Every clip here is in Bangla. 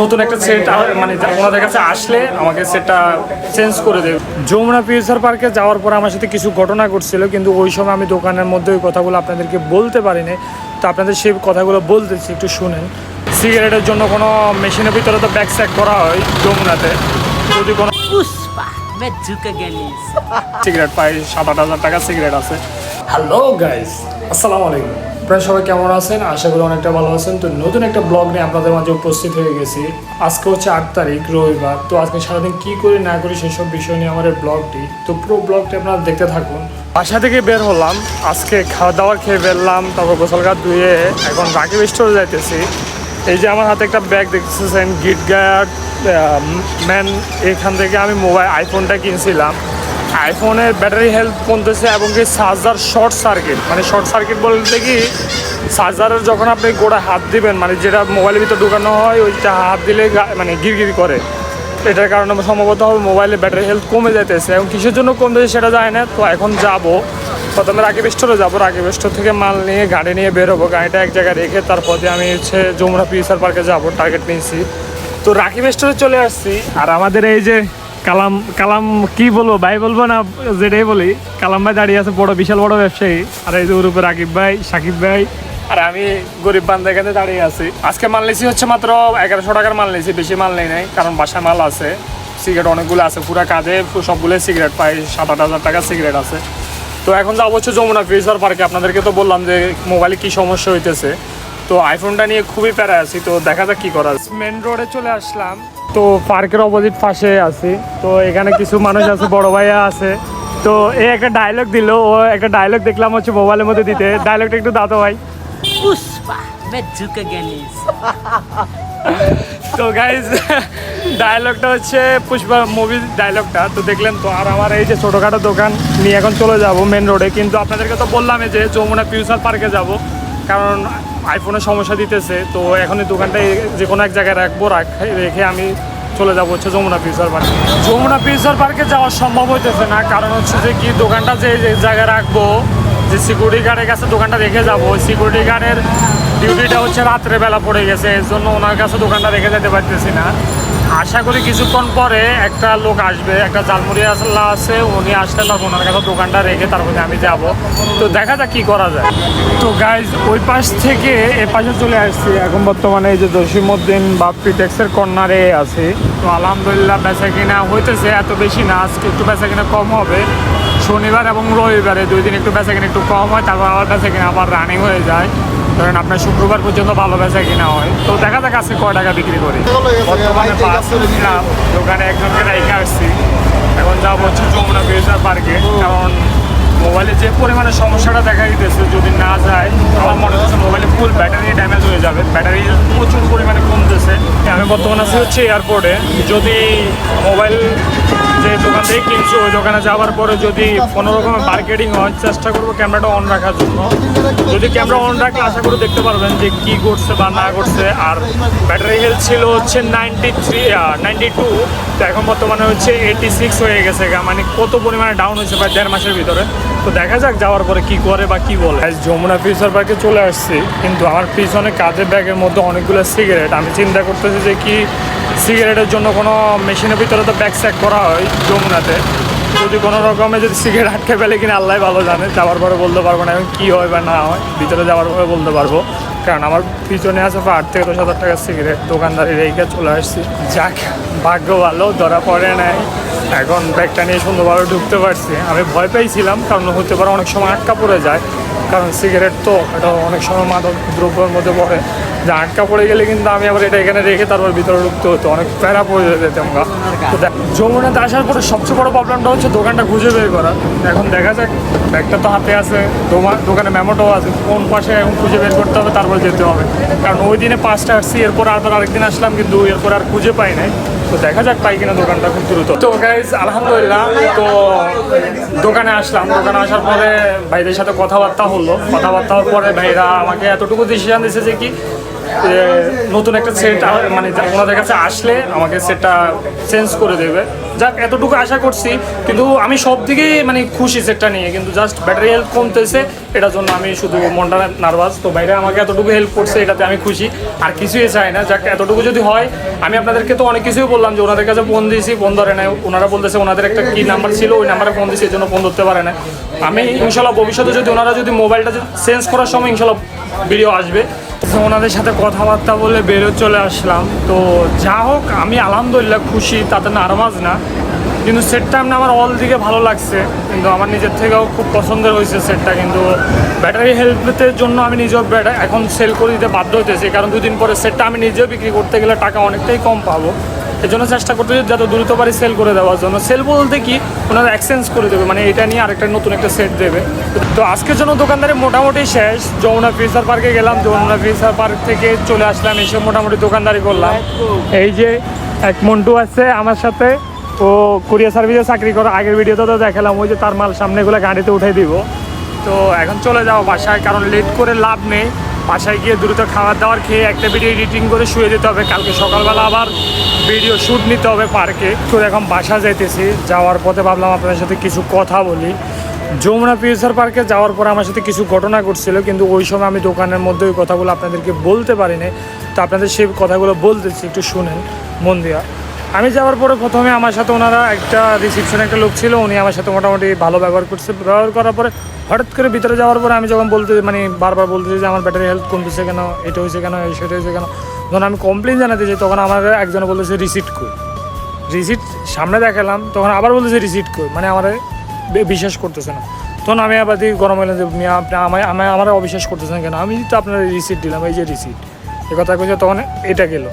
নতুন একটা সেট মানে ওনাদের কাছে আসলে আমাকে সেটটা চেঞ্জ করে দেবে। যমুনা পিউসার পার্কে যাওয়ার পর আমার সাথে কিছু ঘটনা ঘটছিল কিন্তু ওই সময় আমি দোকানের মধ্যে ওই কথাগুলো আপনাদেরকে বলতে পারিনি। তো আপনাদের সেই কথাগুলো বলতেছি একটু শুনেন। সিগারেটের জন্য কোনো মেশিনের ভিতরে তো ব্যাগ স্যাক করা হয় যমুনাতে। যদি কোনো সিগারেট পাই সাত আট হাজার টাকা সিগারেট আছে। হ্যালো গাইস আসসালামু আলাইকুম। আপনারা সবাই কেমন আছেন? আশা করি অনেকটা ভালো আছেন। তো নতুন একটা ব্লগ নিয়ে আপনাদের মাঝে উপস্থিত হয়ে গেছি। আজকে হচ্ছে আট তারিখ, রবিবার। তো আজকে সারাদিন কি করি, না করি সেসব বিষয় নিয়ে এই ব্লগটি তো পুরো ব্লগটি আপনারা দেখতে থাকুন। বাসা থেকে বের হলাম। আজকে খাওয়া দাওয়া খেয়ে বেরলাম তারপর গোসল ঘাট ধুয়ে এখন রাকিব স্টোরে যাইতেছি। এই যে আমার হাতে একটা ব্যাগ দেখতেছেন গিট গার্ড ম্যান এখান থেকে আমি মোবাইল আইফোনটা কিনছিলাম। আইফোনের ব্যাটারি হেলথ কমতেছে এবং কি চার্জার শর্ট সার্কিট। মানে শর্ট সার্কিট বলতে কি চার্জারের যখন আপনি গোড়া হাত দিবেন মানে যেটা মোবাইলের ভিতরে ঢুকানো হয়, ওইটা হাত দিলে মানে গিরগিরি করে। এটার কারণে সম্ভবত হবে মোবাইলের ব্যাটারি হেলথ কমে যাইতেছে এবং কিসের জন্য কমতেছে সেটা যায় না। তো এখন যাব। প্রথমে রাকিব স্টোরে যাব। রাকিব স্টোর থেকে মাল নিয়ে, গাড়ি নিয়ে বেরোবো গাড়িটা এক জায়গায় রেখে তারপরে আমি হচ্ছে যমুনা পিউসার পার্কে যাব টার্গেট নিয়েছি। তো রাকিব স্টোরে চলে আসছি। আর আমাদের এই যে কালাম কালাম কি বলব, ভাই বলব না, যেটাই বলি, কালাম ভাই দাঁড়িয়ে আছে, বড়, বিশাল, বড় ব্যবসায়ী। আর এই যে ওর উপর রাকিব ভাই, সাকিব ভাই, আর আমি গরিব বান্ধা এখানে দাঁড়িয়ে আছি। আজকে মাল নিয়েছি হচ্ছে মাত্র এগারোশো টাকার মাল নিয়েছি বেশি মাল নেই নাই, কারণ বাসায় মাল আছে, সিগারেট অনেকগুলো আছে, পুরা কাঁধে সবগুলো সিগারেট পাই সাত আট হাজার টাকার সিগারেট আছে। তো এখন যাব হচ্ছে যমুনা ফিউচার পার্কে, আপনাদেরকে তো বললাম যে মোবাইলে কি সমস্যা হইতেছে। তো আইফোনটা নিয়ে খুবই প্যারা আছি, তো দেখা যাক কি করা মেন রোডে চলে আসলাম। তো পার্কের অপোজিট পাশে আছি তো এখানে কিছু মানুষ আছে বড় ভাইয়া আছে। তো এ একটা ডায়লগ দিল ও একটা ডায়লগ দেখলাম হচ্ছে মোবাইলের মধ্যে দিতে। ডায়লগটা একটু দাদা ভাই। তো গাইজ ডায়লগটা হচ্ছে পুষ্পা মুভির ডায়লগটা তো দেখলেন তো আর আমার এই যে ছোটোখাটো দোকান নিয়ে এখন চলে যাব মেন রোডে কিন্তু আপনাদেরকে তো বললাম যে যমুনা ফিউচার পার্কে যাব। কারণ আইফোনের সমস্যা দিতেছে তো এখন এই দোকানটা যে কোনো এক জায়গায় রাখব রাখ রেখে আমি চলে যাব হচ্ছে যমুনা ফিউচার পার্কে। যমুনা ফিউচার পার্কে যাওয়া সম্ভব হইতেছে না, কারণ হচ্ছে যে কি দোকানটা যে জায়গায় রাখব, যে সিকিউরিটি গার্ডের কাছে দোকানটা রেখে যাব সিকিউরিটি গার্ডের ডিউটিটা হচ্ছে রাত্রেবেলা পড়ে গেছে, এর জন্য ওনার কাছে দোকানটা রেখে যেতে পারতেছি না। আশা করি কিছুক্ষণ পরে একটা লোক আসবে, একটা জালমুড়ি আসলা আছে, উনি আসলে তারপর ওনার কাছে দোকানটা রেখে তারপরে আমি যাব। তো দেখা যাক কি করা যায়। তো গাইজ ওই পাশ থেকে এ পাশে চলে আসছি। এখন বর্তমানে এই যে জসিমুদ্দিন বাপ্পি ট্যাক্সের কর্নারে আছে। তো আলহামদুলিল্লাহ বেচা কিনা হইতেছে, এত বেশি না, আজকে একটু বেচা কিনা কম হবে। শনিবার এবং রবিবারে। দুই দিন একটু বেচা কিনা একটু কম হয়, তারপর আবার বেচা কিনা আবার রানিং হয়ে যায়। ধরেন আপনার শুক্রবার পর্যন্ত ভালো বেচা কিনা হয়। তো দেখা যাক আজকে কয় টাকা বিক্রি করি। বর্তমানে দোকানে একজনকে রেখে আসছি। এখন যাব হচ্ছে যমুনা ফিউচার পার্কে। কারণ মোবাইলে যে পরিমাণে সমস্যাটা দেখা দিতেছে, যদি না যায়, আমার মনে হচ্ছে মোবাইলে ফুল ব্যাটারি ড্যামেজ হয়ে যাবে। ব্যাটারি প্রচুর পরিমাণে কমতেছে। আমি বর্তমানে আছি হচ্ছে এয়ারপোর্টে যদি মোবাইল যে দোকান থেকে কিনছি, ওই দোকানে যাওয়ার পরে যদি কোনো রকমের মার্কেটিং হয় চেষ্টা করব ক্যামেরাটা অন রাখার জন্য। যদি ক্যামেরা অন রাখলে আশা করি দেখতে পারবেন যে কি করছে বা না করছে আর ব্যাটারি হেলথ ছিল হচ্ছে নাইনটি থ্রি নাইনটি টু তো এখন বর্তমানে হচ্ছে এইটি সিক্স হয়ে গেছে গা। মানে কত পরিমাণে ডাউন হয়েছে প্রায় দেড় মাসের ভিতরে। তো দেখা যাক যাওয়ার পরে কি করে বা কি বলে। যমুনা ফিউচার পার্কে চলে আসছি। কিন্তু আমার পিছনে কাজের ব্যাগের মধ্যে অনেকগুলো সিগারেট আমি চিন্তা করতেছি যে কি সিগারেটের জন্য কোনো মেশিনের ভিতরে তো ব্যাগ স্যাক করা হয় যমুনাতে। যদি কোনো রকমে যদি সিগারেট আটকে ফেলে কিনা আল্লাহ ভালো জানে, যাওয়ার পরে বলতে পারব না এখন কী হয় বা না হয়, ভিতরে যাওয়ার পরে বলতে পারব। কারণ আমার পিছনে আছে আট থেকে দশ হাজার টাকার সিগারেট, দোকানদারি রেখে চলে আসছি। যাক, ভাগ্য ভালো, ধরা পড়ে নাই। এখন ব্যাগটা নিয়ে সুন্দরভাবে ঢুকতে পারছি। আমি ভয় পেয়েছিলাম, কারণ হতে পারে অনেক সময় আটকা পড়ে যায়। কারণ সিগারেট তো এটা অনেক সময় মাদক দ্রব্যের মধ্যে পড়ে। যে আটকা পড়ে গেলে কিন্তু আমি আবার এটা এখানে রেখে তারপর ভিতরে ঢুকতে হতো। অনেক প্যারা পড়ে যেতে আমরা। তো যমুনাতে আসার পরে সবচেয়ে বড় প্রবলেমটা হচ্ছে দোকানটা খুঁজে বের করা। এখন দেখা যাক, ব্যাগটা তো হাতে আছে দোকানে মেমোটাও আছে। কোন পাশে এখন খুঁজে বের করতে হবে, তারপর যেতে হবে। কারণ ওই দিনে পাঁচটা আসছি, এরপর আবার আরেকদিন আসলাম, কিন্তু এরপর আর খুঁজে পাই নাই। তো দেখা যাক পাই কিনা দোকানটা খুব দ্রুত। তো গাইজ আলহামদুলিল্লাহ, তো দোকানে আসলাম। দোকানে আসার পরে ভাইদের সাথে কথাবার্তা হলো। কথাবার্তা হওয়ার পরে ভাইরা আমাকে এতটুকু ডিসিশন দিয়েছে যে কি নতুন একটা সেট মানে ওনাদের কাছে আসলে আমাকে সেটটা চেঞ্জ করে দেবে। যাক, এতটুকু আশা করছি, কিন্তু আমি সব দিকেই মানে খুশি সেটটা নিয়ে, কিন্তু জাস্ট ব্যাটারি হেল্প কমতেছে, এটার জন্য আমি শুধু মনটা নার্ভাস তো বাইরে আমাকে এতটুকু হেল্প করছে, এটাতে আমি খুশি। আর কিছুই চাই না। যাক, এতটুকু যদি হয়, আমি আপনাদেরকে তো অনেক কিছুই বললাম যে ওনাদের কাছে ফোন দিয়েছি ফোন ধরে নাই। ওনারা বলতেছে ওনাদের একটা কি নাম্বার ছিল, ওই নাম্বারে ফোন দিয়েছি, এই জন্য ফোন ধরতে পারে না। আমি ইনশাল্লাহ ভবিষ্যতে যদি ওনারা যদি মোবাইলটা চেঞ্জ করার সময় ইনশাল্লাহ ভিডিও আসবে। ওনাদের সাথে কথাবার্তা বলে বেরো চলে আসলাম। তো যা হোক, আমি আলহামদুলিল্লাহ খুশি, তাতে নার্ভাস না। কিন্তু সেটটা আমি আমার অল দিকে ভালো লাগছে। কিন্তু আমার নিজের থেকেও খুব পছন্দের হয়েছে সেটটা কিন্তু ব্যাটারি হেল্পের জন্য আমি নিজেও এখন সেল করে দিতে বাধ্য হতেছি কারণ দুদিন পরে সেটটা আমি নিজেও বিক্রি করতে গেলে টাকা অনেকটাই কম পাবো। এর জন্য চেষ্টা করতেছি যত দ্রুত পারি সেল করে দেওয়ার জন্য। সেল বলতে কি, ওনারা এক্সচেঞ্জ করে দেবে মানে এটা নিয়ে আরেকটা নতুন একটা সেট দেবে। তো আজকের জন্য দোকানদারি মোটামুটি শেষ। যমুনা ফিউচার পার্কে গেলাম, যমুনা ফিউচার পার্ক থেকে চলে আসলাম, এসে মোটামুটি দোকানদারি করলাম। এই যে এক মন্টু আছে আমার সাথে, ও কুরিয়ার সার্ভিসে চাকরি করে, আগের ভিডিওতে তো দেখালাম, ওই যে তার মাল সামনেগুলো গাড়িতে উঠে দিব। তো এখন চলে যাও বাসায়, কারণ লেট করে লাভ নেই। বাসায় গিয়ে দ্রুত খাবার দাবার খেয়ে একটা ভিডিও এডিটিং করে শুয়ে যেতে হবে। কালকে সকালবেলা আবার ভিডিও শ্যুট নিতে হবে পার্কে। তো এখন বাসা যাইতেছি। যাওয়ার পথে ভাবলাম আপনাদের সাথে কিছু কথা বলি। যমুনা ফিউচার পার্কে যাওয়ার পর আমার সাথে কিছু ঘটনা ঘটছিল, কিন্তু ওই সময় আমি দোকানের মধ্যে ওই কথাগুলো আপনাদেরকে বলতে পারিনি। তো আপনাদের সেই কথাগুলো বলতেছি, একটু শুনেন। মন দিয়া। আমি যাওয়ার পরে প্রথমে আমার সাথে ওনারা একটা রিসিপশনে একটা লোক ছিল, উনি আমার সাথে মোটামুটি ভালো ব্যবহার করছে, ব্যবহার করার পরে হঠাৎ করে ভিতরে যাওয়ার পরে আমি যখন বলতে মানে বারবার বলতেছি যে আমার ব্যাটারি হেলথ কমতেছে কেন, এটা হয়েছে কেন সেটা হয়েছে কেন, যখন আমি কমপ্লেন জানাতে চাই তখন আমার একজনে বলতেছে রিসিট কই? রিসিট সামনে দেখালাম, তখন আবার বলতেছে রিসিট কই? মানে আমার বিশ্বাস করতেছে না। তখন আমি আবার দিকে গরম হইলাম যে আমায় আমার অবিশ্বাস করতেছেন কেন? আমি তো আপনার রিসিট দিলাম, এই যে রিসিট এ কথা কইছে, তখন এটা গেলো।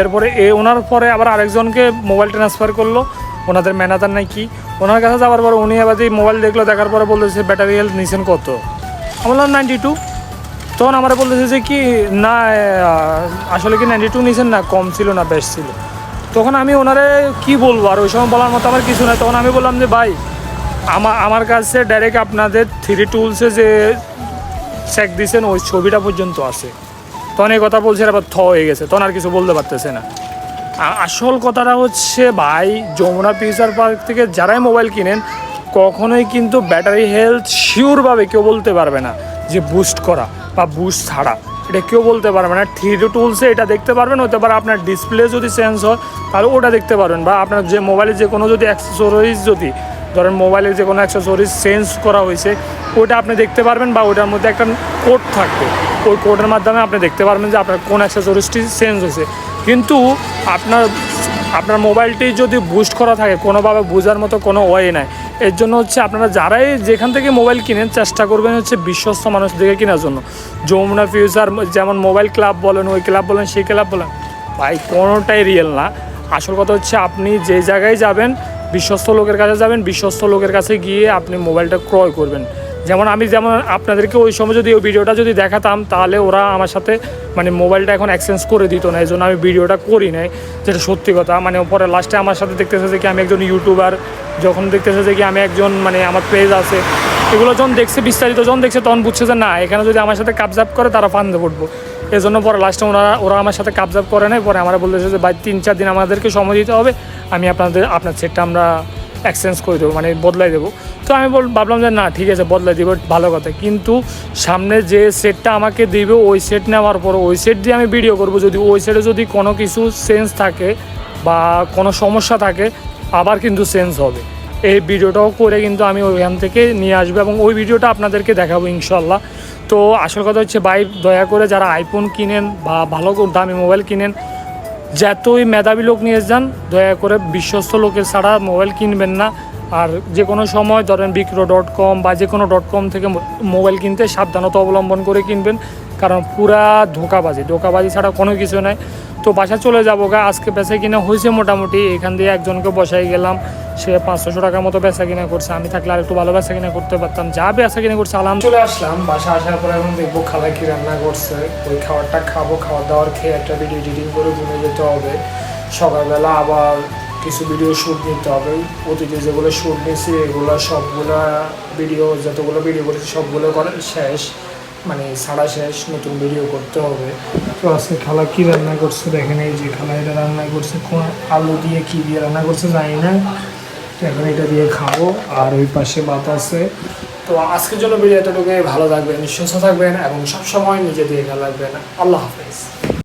এরপরে এ ওনার পরে আবার আরেকজনকে মোবাইল ট্রান্সফার করল। ওনাদের ম্যানেজার নাই কি? ওনার কাছে যাওয়ার পরে উনি আবার মোবাইল দেখল, দেখার পরে বলতেছে ব্যাটারি হেলথ নিছেন কত? আমি বললাম নাইনটি টু তখন আমার বলতেছে যে কি? না আসলে কি নাইনটি টু নিছেন না? কম ছিল না, বেশ ছিল। তখন আমি ওনারে কি বলব? আর ওই সময় বলার মতো আমার কিছু নাই। তখন আমি বললাম যে, ভাই আমার আমার কাছে ডাইরেক্ট আপনাদের থ্রি টুলসে যে চেক দিয়েছেন ওই ছবিটা পর্যন্ত আছে। তখন এই কথা বলছে আবার থ হয়ে গেছে। তখন আর কিছু বলতে পারতেছে না। আসল কথাটা হচ্ছে, ভাই, যমুনা ফিউচার পার্ক থেকে যারাই মোবাইল কিনেন, কখনোই কিন্তু ব্যাটারি হেলথ শিওরভাবে কেউ বলতে পারবে না যে বুস্ট করা বা বুস্ট ছাড়া। এটা কেউ বলতে পারবে না। থ্রি টুলসে এটা দেখতে পারবেন, হতে পারে আপনার ডিসপ্লে যদি চেঞ্জ হয়, তাহলে ওটা দেখতে পারবেন। বা আপনার যে মোবাইলে যে কোনো যদি অ্যাক্সেসরিজ যদি ধরেন মোবাইলের যে কোনো অ্যাক্সেসরিজ চেঞ্জ করা হয়েছে ওটা আপনি দেখতে পারবেন বা ওটার মধ্যে একটা কোড থাকবে। ওই কোডের মাধ্যমে আপনি দেখতে পারবেন যে আপনার কোন অ্যাক্সেসরিজটি চেঞ্জ হয়েছে। কিন্তু আপনার আপনার মোবাইলটি যদি বুস্ট করা থাকে, কোনোভাবে বোঝার মতো কোনো ওয়ে নাই। এর জন্য হচ্ছে আপনারা যারাই যেখান থেকে মোবাইল কিনেন, চেষ্টা করবেন হচ্ছে বিশ্বস্ত মানুষ দেখে কেনার জন্য। যমুনা ফিউচার যেমন মোবাইল ক্লাব বলেন, ওই ক্লাব বলেন, সেই ক্লাব বলেন, ভাই কোনোটাই রিয়েল না। আসল কথা হচ্ছে আপনি যে জায়গায় যাবেন বিশ্বস্ত লোকের কাছে যাবেন, বিশ্বস্ত লোকের কাছে গিয়ে আপনি মোবাইলটা ক্রয় করবেন। যেমন আমি যেমন আপনাদেরকে ওই সময় যদি ওই ভিডিওটা যদি দেখাতাম, তাহলে ওরা আমার সাথে মানে মোবাইলটা এখন এক্সচেঞ্জ করে দিত না। এই জন্য আমি ভিডিওটা করি নাই, যেটা সত্যি কথা। মানে পরে লাস্টে আমার সাথে দেখতেছে যে কি আমি একজন ইউটিউবার যখন দেখতেছে যে কি আমি একজন মানে আমার পেজ আছে, এগুলো যখন দেখছে, বিস্তারিত যখন দেখছে, তখন বুঝছে যে না, এখানে যদি আমার সাথে কাবজাব করে, তারা ফান্দে পড়ব। এই জন্য পরে লাস্টে ওনারা ওরা আমার সাথে কাবজাব করে নেয় পরে আমরা বলতেছে যে ভাই, তিন চার দিন আমাদেরকে সময় দিতে হবে, আমি আপনাদের আপনার সেটটা আমরা এক্সচেঞ্জ করে দেবো মানে বদলাই দেবো। তো আমি বল ভাবলাম যে না, ঠিক আছে, বদলাই দেবো, ভালো কথা। কিন্তু সামনে যে সেটটা আমাকে দিবে, ওই সেট নেওয়ার পর ওই সেট দিয়ে আমি ভিডিও করব। যদি ওই সেটে যদি কোনো কিছু সেন্স থাকে বা কোনো সমস্যা থাকে, আবার কিন্তু সেন্স হবে। এই ভিডিওটাও করে কিন্তু আমি ওইখান থেকে নিয়ে আসব এবং ওই ভিডিওটা আপনাদেরকে দেখাবো ইনশাল্লাহ। তো আসল কথা হচ্ছে ভাই, দয়া করে যারা আইফোন কিনেন বা ভালো দামি মোবাইল কিনেন, যতই মেধাবী লোক নিয়ে যান, দয়া করে বিশ্বস্ত লোকের ছাড়া মোবাইল কিনবেন না। আর যে কোনো সময় ধরেন বিক্রো ডট কম বা যে কোনো ডট কম থেকে মোবাইল কিনতে সাবধানতা অবলম্বন করে কিনবেন। কারণ পুরা ধোকাবাজি ধোকাবাজি ছাড়া কোনো কিছু নাই। তো বাসা চলে যাব গা। আজকে বেচা কিনা হয়েছে মোটামুটি। এখান দিয়ে একজনকে বসাই গেলাম। সে পাঁচশো টাকার মতো বেচা কিনা করছে। আমি থাকলে আর একটু ভালো বেচা কিনা করতে পারতাম। যা বেচা কিনা করছে আলাম চলে আসলাম। বাসা আসার পরে এখন দেখব খালা কি রান্না করছে। ওই খাবারটা খাব। খাওয়া দাওয়ার খেয়ে একটা ভিডিও এডিটিং করে ঘুমিয়ে যেতে হবে। সকালবেলা আবার কিছু ভিডিও শ্যুট নিতে হবে। অতীতে যেগুলো শ্যুট নিয়েছি, এগুলো সবগুলো ভিডিও যতগুলো ভিডিও করেছি, সবগুলো করে শেষ। মানে সারা শেষ নতুন ভিডিও করতে হবে। তো আজকে খালা কী রান্না করছে দেখেন, এই যে খালা এটা রান্না করছে, কোন আলু দিয়ে কী দিয়ে রান্না করছে জানি না। তো এখন এটা দিয়ে খাব, আর ওই পাশে ভাত আছে। তো আজকের জন্য ভিডিও এতটুকু ভালো থাকবেন, সুস্থ থাকবেন, এবং সবসময় নিজে দিয়ে খেয়াল রাখবেন। আল্লাহ হাফেজ।